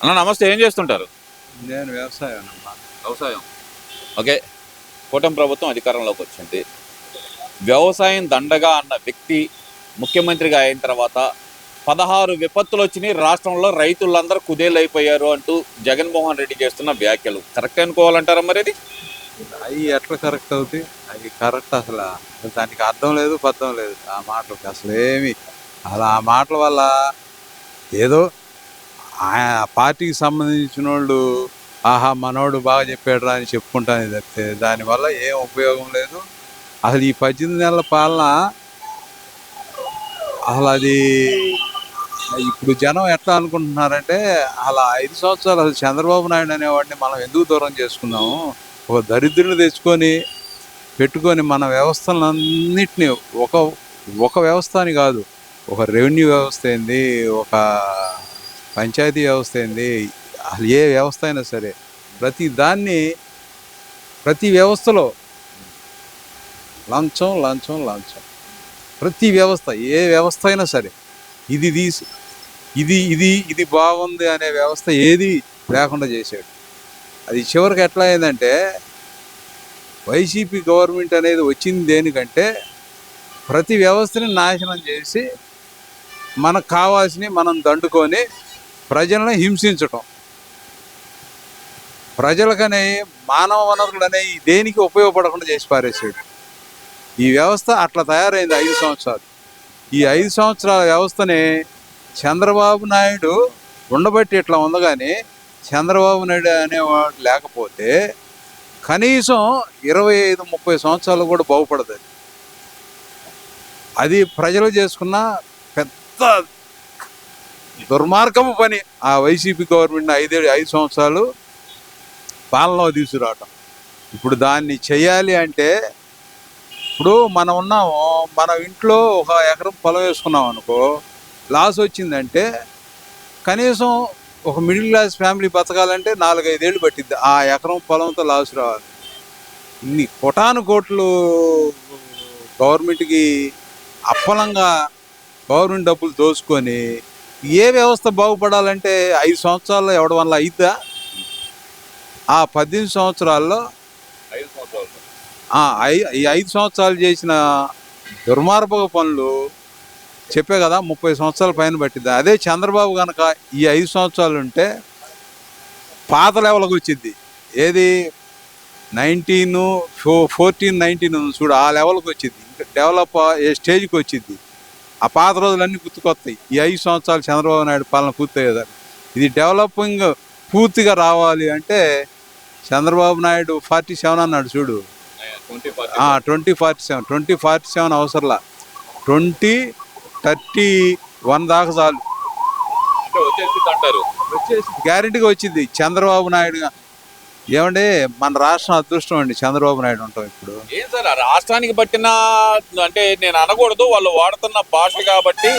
అన్న నమస్తే ఏం చేస్తుంటారు? నేను వ్యవసాయం వ్యవసాయం. ఓకే. కూటమి ప్రభుత్వం అధికారంలోకి వచ్చింది. వ్యవసాయం దండగా అన్న వ్యక్తి ముఖ్యమంత్రిగా అయిన తర్వాత పదహారు విపత్తులు వచ్చినాయి. రాష్ట్రంలో రైతులందరూ కుదేలైపోయారు అంటూ జగన్మోహన్ రెడ్డి చేస్తున్న వ్యాఖ్యలు. కరెక్ట్ అనుకోవాలంటారా మరి ఇది అవి ఎట్లా కరెక్ట్ అవుతాయి అవి కరెక్ట్ అసలు దానికి అర్థం లేదు పర్థం లేదు. ఆ మాటలకి అసలు ఏమి అలా ఆ మాటల వల్ల ఏదో పార్టీకి సంబంధించిన వాళ్ళు ఆహా మనోడు బాగా చెప్పాడు అని చెప్పుకుంటాను తప్పితే దానివల్ల ఏం ఉపయోగం లేదు. అసలు ఈ పద్దెనిమిది నెలల పాలన అసలు అది ఇప్పుడు జనం ఎట్లా అనుకుంటున్నారంటే అలా ఐదు సంవత్సరాలు అసలు చంద్రబాబు నాయుడు అనేవాడిని మనం ఎందుకు దూరం చేసుకున్నాము? ఒక దరిద్రుని తెచ్చుకొని పెట్టుకొని మన వ్యవస్థలన్నింటినీ ఒక ఒక వ్యవస్థ అని కాదు ఒక రెవెన్యూ వ్యవస్థ ఏంది? ఒక పంచాయతీ వ్యవస్థ ఏంది? అసలు ఏ వ్యవస్థ అయినా సరే ప్రతి దాన్ని ప్రతి వ్యవస్థలో లంచం లంచం లంచం. ప్రతి వ్యవస్థ ఏ వ్యవస్థ అయినా సరే ఇది తీసు ఇది ఇది ఇది బాగుంది అనే వ్యవస్థ ఏది లేకుండా చేశాడు అది చివరికి ఎట్లా అయిందంటే వైసీపీ గవర్నమెంట్ అనేది వచ్చింది దేనికంటే ప్రతి వ్యవస్థని నాశనం చేసి మనకు కావాల్సినవి మనం దండుకొని ప్రజలను హింసించటం. ప్రజలకనే మానవ వనరులనే అనేవి దేనికి ఉపయోగపడకుండా చేసి పారేసాడు ఈ వ్యవస్థ అట్లా తయారైంది ఐదు సంవత్సరాలు. ఈ ఐదు సంవత్సరాల వ్యవస్థని చంద్రబాబు నాయుడు ఉండబట్టి ఇట్లా ఉంది కానీ చంద్రబాబు నాయుడు అనేవాడు లేకపోతే కనీసం ఇరవై ఐదు ముప్పై సంవత్సరాలు కూడా బాగుపడదు అది ప్రజలు చేసుకున్న పెద్ద దుర్మార్గము పని ఆ వైసీపీ గవర్నమెంట్ ఐదేడు ఐదు సంవత్సరాలు పాలనలో తీసుకురావటం. ఇప్పుడు దాన్ని చేయాలి అంటే ఇప్పుడు మనం ఉన్నాము మన ఇంట్లో ఒక ఎకరం పొలం వేసుకున్నాం అనుకో లాస్ వచ్చిందంటే కనీసం ఒక మిడిల్ క్లాస్ ఫ్యామిలీ బతకాలంటే నాలుగైదేళ్ళు పట్టిద్ది. ఆ ఎకరం పొలంతో లాస్ రావాలి. ఇన్ని కొటాను కోట్లు గవర్నమెంట్కి అప్పలంగా గవర్నమెంట్ డబ్బులు దోచుకొని ఏ వ్యవస్థ బాగుపడాలంటే ఐదు సంవత్సరాల్లో ఎవడి వల్ల అయిద్దా? ఆ పద్దెనిమిది సంవత్సరాల్లో ఈ ఐదు సంవత్సరాలు చేసిన దుర్మార్గ పనులు చెప్పే కదా ముప్పై సంవత్సరాల పైన పట్టింది అదే చంద్రబాబు కనుక ఈ ఐదు సంవత్సరాలు ఉంటే పాత లెవెల్కి వచ్చింది ఏది? నైన్టీన్ ఫో ఫోర్టీన్ నైన్టీన్ చూడు ఆ లెవెల్కి వచ్చింది ఇంకా డెవలప్ ఏ స్టేజ్కి వచ్చింది ఆ పాత రోజులన్నీ గుర్తుకొస్తాయి. ఈ ఐదు సంవత్సరాలు చంద్రబాబు నాయుడు పాలన పూర్తయ్యేదాన్ని ఇది డెవలపింగ్ పూర్తిగా రావాలి అంటే చంద్రబాబు నాయుడు ఫార్టీ సెవెన్ అన్నాడు చూడు. Twenty forty seven. Twenty forty seven. అవసరంలా. ట్వంటీ థర్టీ వన్ దాకా చాలు. గ్యారెంటీగా వచ్చింది. చంద్రబాబు నాయుడు ఏమండి మన రాష్ట్రం అదృష్టం అండి చంద్రబాబు నాయుడు ఉంటాం ఇప్పుడు. ఏం సార్ రాష్ట్రానికి పట్టిన అంటే నేను అనకూడదు వాళ్ళు వాడుతున్న భాష కాబట్టి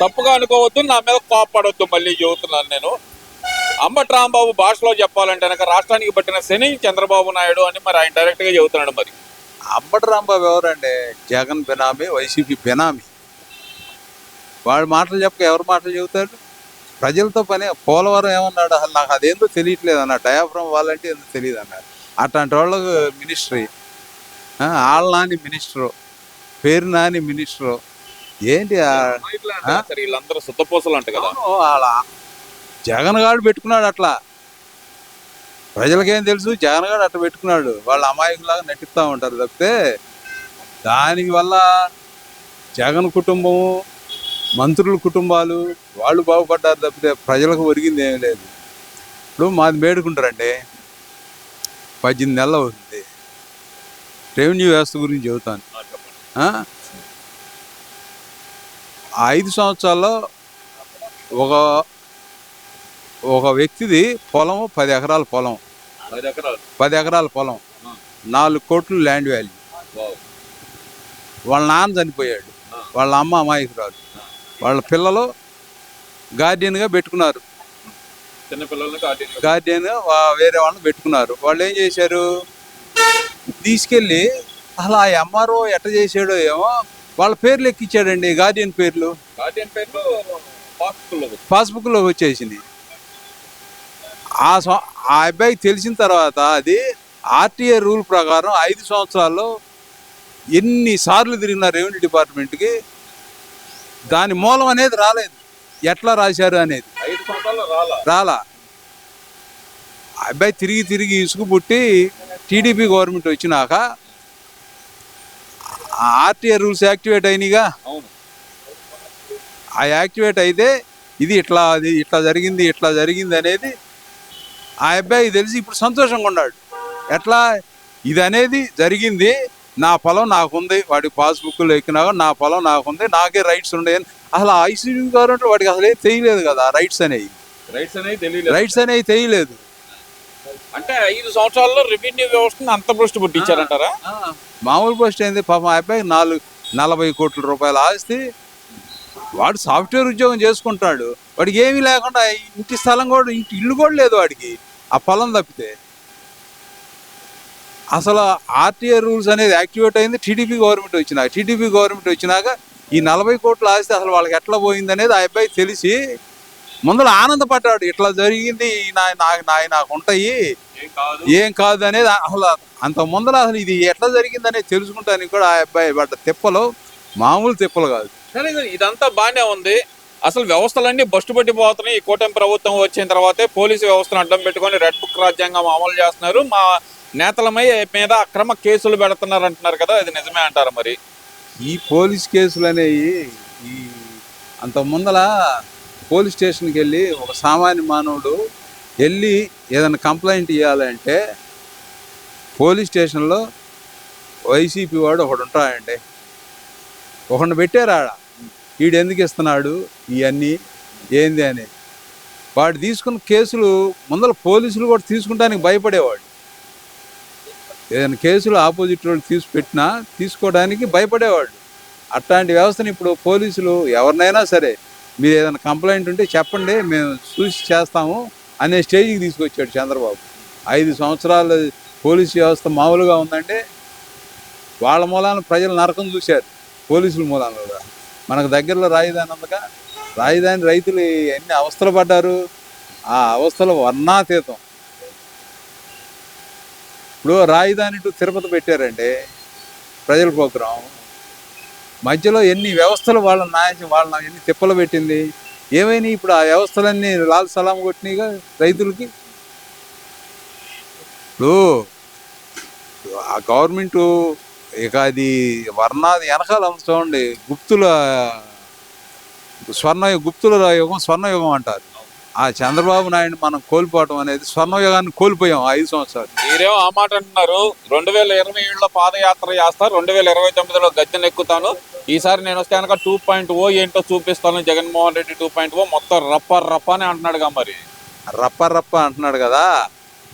తప్పుగా అనుకోవద్దు నా మీద కోప్పడొద్దు మళ్ళీ చెబుతున్నాను నేను. అంబటి రాంబాబు భాషలో చెప్పాలంటే కనుక రాష్ట్రానికి పట్టిన శని చంద్రబాబు నాయుడు అని మరి ఆయన డైరెక్ట్గా చెబుతున్నాడు మరి. అంబటి రాంబాబు ఎవరండి? జగన్ బినామీ వైసీపీ బినామీ. వాడి మాటలు చెప్పక ఎవరి మాటలు చెబుతాడు ప్రజలతో పని పోలవరం ఏమన్నాడు? అసలు నాకు అదేందో తెలియట్లేదు అన్నాడు డయాఫ్రమ్ వాళ్ళంటే ఏందో తెలియదు అన్నాడు అట్లాంటి వాళ్ళకు మినిస్ట్రీ. వాళ్ళ నాని మినిస్టరు పేరు నాని మినిస్టరు. ఏంటి వీళ్ళందరూ శుద్ధపూసలు అంట కదా వాళ్ళ జగన్ గారు పెట్టుకున్నాడు అట్లా. ప్రజలకేం తెలుసు? జగన్ గారు అట్లా పెట్టుకున్నాడు. వాళ్ళ అమాయకులాగా నటిస్తూ ఉంటారు తప్పితే దాని వల్ల జగన్ కుటుంబము మంత్రుల కుటుంబాలు వాళ్ళు బాగుపడ్డారు తప్పితే ప్రజలకు ఒరిగింది ఏమీ లేదు. ఇప్పుడు మాది మేడుకుంటారండి. పద్దెనిమిది నెలలు అవుతుంది. రెవెన్యూ వ్యవస్థ గురించి చెబుతాను. ఐదు సంవత్సరాల్లో ఒక ఒక వ్యక్తిది పొలం పది ఎకరాల పొలం. పది ఎకరాలు. పొలం. నాలుగు కోట్లు ల్యాండ్ వాల్యూ. వాళ్ళ నాన్న చనిపోయాడు. వాళ్ళ అమ్మ అమాయకురాలు. వాళ్ళ పిల్లలు గార్డియన్గా పెట్టుకున్నారు. చిన్నపిల్లలకి ఆర్టీసీ గార్డియన్ వేరే వాళ్ళని పెట్టుకున్నారు. వాళ్ళు ఏం చేశారు? తీసుకెళ్ళి అసలు ఆ ఎంఆర్ఓ ఎట్ట చేసాడో ఏమో వాళ్ళ పేర్లు ఎక్కిచ్చాడండి గార్డియన్ పేర్లు. గార్డియన్ పేర్లు పాస్బుక్లో వచ్చేసింది ఆ ఆ అబ్బాయికి తెలిసిన తర్వాత అది ఆర్టీఏ రూల్ ప్రకారం ఐదు సంవత్సరాల్లో ఎన్నిసార్లు తిరిగిన రెవెన్యూ డిపార్ట్మెంట్కి? దాని మూలం అనేది రాలేదు. ఎట్లా రాశారు అనేది? రాలా? అబ్బాయి తిరిగి తిరిగి ఇసుకు పుట్టి టీడీపీ గవర్నమెంట్ వచ్చినాక ఆర్టీఏ రూల్స్ యాక్టివేట్ అయినాయిగా. అవును. ఆ యాక్టివేట్ అయితే ఇది ఇట్లా అది ఇట్లా జరిగింది ఇట్లా జరిగింది అనేది ఆ అబ్బాయి తెలిసి ఇప్పుడు సంతోషంగా ఉన్నాడు. ఎట్లా? ఇది అనేది జరిగింది. నా పొలం నాకుంది వాడి పాస్బుక్లో ఎక్కినా నా పొలం నాకుంది నాకే రైట్స్ ఉండేది అసలు ఐసీడీ గవర్నమెంట్ వాడికి అసలు తెలియలేదు కదా రైట్స్ అనేవి. రైట్స్ అనేది తెలియలేదు. రైట్స్ అనేవి తెలియలేదు. అంటే ఐదు సంవత్సరాల్లో రెవెన్యూ వ్యవస్థను అంత భ్రష్టు పుట్టించారంటారా? మామూలు పోస్ట్ ఏంది? పాపం అబ్బాయి నాలుగు నలభై కోట్ల రూపాయల ఆస్తి. వాడు సాఫ్ట్వేర్ ఉద్యోగం చేసుకుంటాడు. వాడికి ఏమీ లేకుండా ఇంటి స్థలం కూడా ఇంటి ఇల్లు కూడా లేదు వాడికి. ఆ పొలం తప్పితే. అసలు ఆర్టీఏ రూల్స్ అనేది యాక్టివేట్ అయింది. టీడీపీ గవర్నమెంట్ వచ్చినాక టీడీపీ గవర్నమెంట్ వచ్చినాక ఈ నలభై కోట్ల ఆస్తి అసలు వాళ్ళకి ఎట్లా పోయింది అనేది ఆ అబ్బాయి తెలిసి ముందర ఆనందపడ్డాడు. ఇట్లా జరిగింది నాకు నా నాకు ఉంటాయి. ఏం కాదు. ఏం కాదు అనేది అసలు అంత ముందర అసలు ఇది ఎట్లా జరిగిందనేది తెలుసుకుంటానికి కూడా ఆ అబ్బాయి పడ్డ తిప్పలు మామూలు తిప్పలు కాదు. సరే ఇది- ఇదంతా బాగానే ఉంది. అసలు వ్యవస్థలన్నీ బస్టు పట్టిపోతున్నాయి ఈ కూటమి ప్రభుత్వం వచ్చిన తర్వాతే పోలీసు వ్యవస్థను అడ్డం పెట్టుకొని రెడ్ బుక్ రాజ్యాంగం అమలు చేస్తున్నారు. మా నేతలమై మీద అక్రమ కేసులు పెడుతున్నారు అంటున్నారు కదా ఇది నిజమే అంటారు మరి? ఈ పోలీస్ కేసులు అనేవి ఈ అంత ముందల పోలీస్ స్టేషన్కి వెళ్ళి ఒక సామాన్య మానవుడు వెళ్ళి ఏదైనా కంప్లైంట్ ఇవ్వాలంటే పోలీస్ స్టేషన్లో వైసీపీ వాడు ఒకడు ఉంటాడండి ఒకడిని పెట్టారు ఆడ. వీడు ఎందుకు ఇస్తున్నాడు ఇవన్నీ ఏంది అని. వాడు తీసుకున్న కేసులు ముందర పోలీసులు కూడా తీసుకుంటానికి భయపడేవాడు. ఏదైనా కేసులు ఆపోజిట్ వాళ్ళు తీసి పెట్టినా తీసుకోవడానికి భయపడేవాడు. అట్లాంటి వ్యవస్థను ఇప్పుడు పోలీసులు ఎవరినైనా సరే మీరు ఏదైనా కంప్లైంట్ ఉంటే చెప్పండి మేము చూసి చేస్తాము అనే స్టేజ్కి తీసుకొచ్చాడు చంద్రబాబు. ఐదు సంవత్సరాలు పోలీసు వ్యవస్థ మామూలుగా ఉందంటే వాళ్ళ మూలాన ప్రజలు నరకం చూశారు పోలీసుల మూలాన కూడా. మనకు దగ్గరలో రాజధాని ఉందగా. రాజధాని రైతులు ఎన్ని అవస్థలు పడ్డారు? ఆ అవస్థలు వర్ణాతీతం. ఇప్పుడు రాజధాని టు తిరుపతి పెట్టారండి ప్రజల ప్రోగ్రాం మధ్యలో ఎన్ని వ్యవస్థలు వాళ్ళ నాయ వాళ్ళ ఎన్ని తిప్పలు పెట్టింది? ఏమైనా ఇప్పుడు ఆ వ్యవస్థలన్నీ లాల్ సలాం కొట్టినాయిగా రైతులకి? ఇప్పుడు ఆ గవర్నమెంటు ఇక అది వర్ణాది వెనకాల చూడండి గుప్తుల స్వర్ణ గుప్తుల యుగం స్వర్ణయుగం అంటారు. ఆ చంద్రబాబు నాయుడు మనం కోల్పోవటం అనేది స్వర్ణయుగాన్ని కోల్పోయాం ఐదు సంవత్సరాలు. మీరేమో ఆ మాట అంటున్నారు? రెండు వేల ఇరవై ఏడులో పాదయాత్ర చేస్తా రెండు వేల ఇరవై తొమ్మిదిలో గద్దెను ఎక్కుతాను. ఈసారి నేను వస్తే కనుక టూ పాయింట్ ఓ ఏంటో చూపిస్తాను. Jaganmohan Reddy two point O మొత్తం రప్ప రప్ప అని అంటున్నాడుగా మరి. రప్ప రప్ప అంటున్నాడు కదా.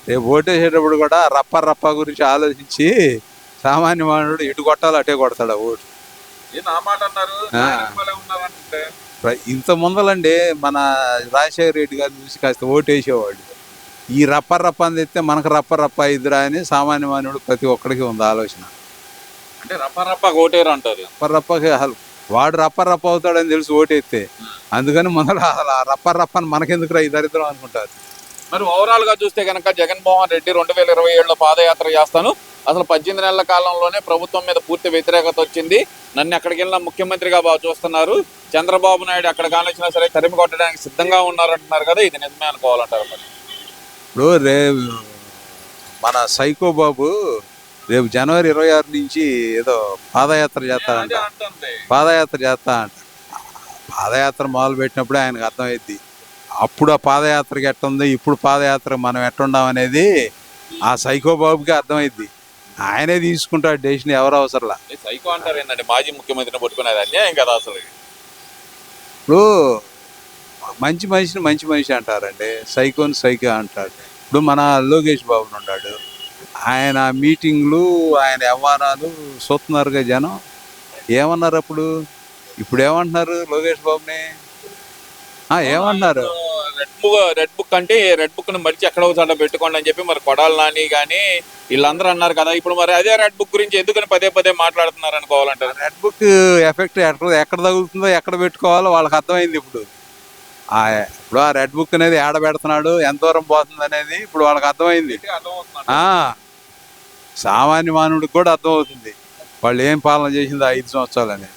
రేపు ఓటేసేటప్పుడు కూడా రప్ప రప్ప గురించి ఆలోచించి సామాన్య మానవుడు ఇటు కొట్టాలి అటే కొడతాడు ఆ ఓటు. ఇంత ముందలండి మన రాజశేఖర రెడ్డి గారిని చూసి కాస్త ఓటు వేసేవాడు ఈ రప్ప రప్ప అని తెస్తే మనకు రప్ప రప్ప ఇద్దరా అని సామాన్య మానవుడు ప్రతి ఒక్కడికి ఉంది ఆలోచన. అంటే రప్ప రప్ప కోటేరు అంటారు. రప్ప రప్పకి అసలు వాడు రప్ప రప్ప అవుతాడని తెలిసి ఓటేస్తే అందుకని మొదలు అసలు ఆ రప్ప రప్పని మనకెందుకు ఈ దరిద్రం అనుకుంటారు. మరి ఓవరాల్గా చూస్తే కనుక జగన్మోహన్ రెడ్డి రెండు వేల ఇరవై ఏడులో పాదయాత్ర చేస్తాను. అసలు పద్దెనిమిది నెలల కాలంలోనే ప్రభుత్వం మీద పూర్తి వ్యతిరేకత వచ్చింది. నన్ను ఎక్కడికి వెళ్ళినా ముఖ్యమంత్రిగా బాగా చూస్తున్నారు. చంద్రబాబు నాయుడు అక్కడ కానొచ్చినా సరే తరిమి కొట్టడానికి సిద్ధంగా ఉన్నారంటున్నారు కదా ఇది నిజమే అనుకోవాలంటారు మరి. ఇప్పుడు రేపు మన సైకో బాబు రేపు జనవరి ఇరవై ఆరు నుంచి ఏదో పాదయాత్ర చేస్తాడంట అదే అంటుంది. పాదయాత్ర చేస్తా అంట పాదయాత్ర మొదలు పెట్టినప్పుడే ఆయనకు అర్థమైద్ది. అప్పుడు ఆ పాదయాత్రకి ఎట్టుంది ఇప్పుడు పాదయాత్ర మనం ఎట్టుండాం అనేది ఆ సైకో బాబుకి అర్థమైద్ది. ఆయనే తీసుకుంటాడు డెసిషన్ ఎవరు అవసరంలా. సైకో అంటారు ఏంటంటే మాజీ ముఖ్యమంత్రిని పట్టుకునేది అన్యాయం కదా అసలు. ఇప్పుడు మంచి మనిషిని మంచి మనిషి అంటారండి సైకోని సైకో అంటారు. ఇప్పుడు మన లోకేష్ బాబు ఉన్నాడు. ఆయన మీటింగ్లు ఆయన వ్యవహారాలు చూస్తున్నారుగా జనం. ఏమన్నారు అప్పుడు? ఇప్పుడు ఏమంటున్నారు లోకేష్ బాబుని? ఆ, ఏమన్నారు రెడ్ బుక్ రెడ్ బుక్ అంటే రెడ్ బుక్ను మరిచి ఎక్కడ ఒకసారి పెట్టుకోండి అని చెప్పి మరి కొడాలి నాని కానీ వీళ్ళందరూ అన్నారు కదా. ఇప్పుడు మరి అదే రెడ్ బుక్ గురించి ఎందుకని పదే పదే మాట్లాడుతున్నారు అనుకోవాలంటారు? రెడ్ బుక్ ఎఫెక్ట్ ఎక్కడ ఎక్కడ తగులుతుందో ఎక్కడ పెట్టుకోవాలో వాళ్ళకి అర్థమైంది ఇప్పుడు. ఆ ఇప్పుడు ఆ రెడ్ బుక్ అనేది ఏడ పెడుతున్నాడు ఎంత దూరం పోతుంది అనేది ఇప్పుడు వాళ్ళకి అర్థమైంది. సామాన్య మానవుడికి కూడా అర్థమవుతుంది. వాళ్ళు ఏం పాలన చేసింది ఐదు సంవత్సరాలని